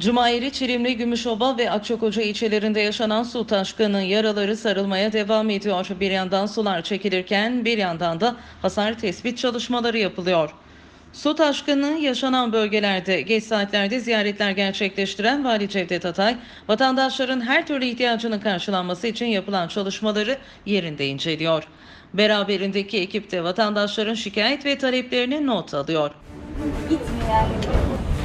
Cumayeri, Çilimli, Gümüşoba ve Akçakoca ilçelerinde yaşanan su taşkını yaraları sarılmaya devam ediyor. Bir yandan sular çekilirken bir yandan da hasar tespit çalışmaları yapılıyor. Su taşkını yaşanan bölgelerde geç saatlerde ziyaretler gerçekleştiren Vali Cevdet Atay, vatandaşların her türlü ihtiyacının karşılanması için yapılan çalışmaları yerinde inceliyor. Beraberindeki ekip de vatandaşların şikayet ve taleplerini not alıyor. Gitmiyor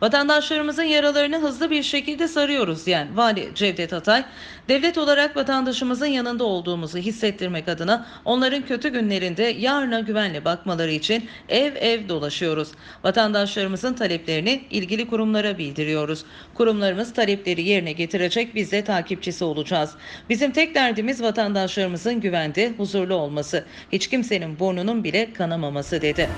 Vatandaşlarımızın yaralarını hızlı bir şekilde sarıyoruz diyen Vali Cevdet Atay, devlet olarak vatandaşımızın yanında olduğumuzu hissettirmek adına onların kötü günlerinde yarına güvenle bakmaları için ev ev dolaşıyoruz. Vatandaşlarımızın taleplerini ilgili kurumlara bildiriyoruz. Kurumlarımız talepleri yerine getirecek biz de takipçisi olacağız. Bizim tek derdimiz vatandaşlarımızın güvende, huzurlu olması. Hiç kimsenin burnunun bile kanamaması dedi.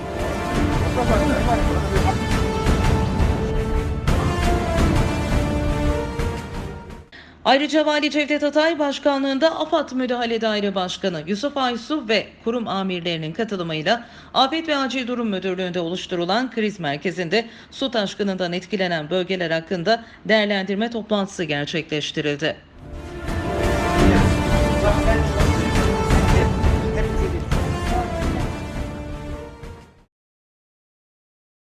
Ayrıca Vali Cevdet Atay Başkanlığında AFAD Müdahale Daire Başkanı Yusuf Aysu ve kurum amirlerinin katılımıyla Afet ve Acil Durum Müdürlüğü'nde oluşturulan kriz merkezinde su taşkınından etkilenen bölgeler hakkında değerlendirme toplantısı gerçekleştirildi.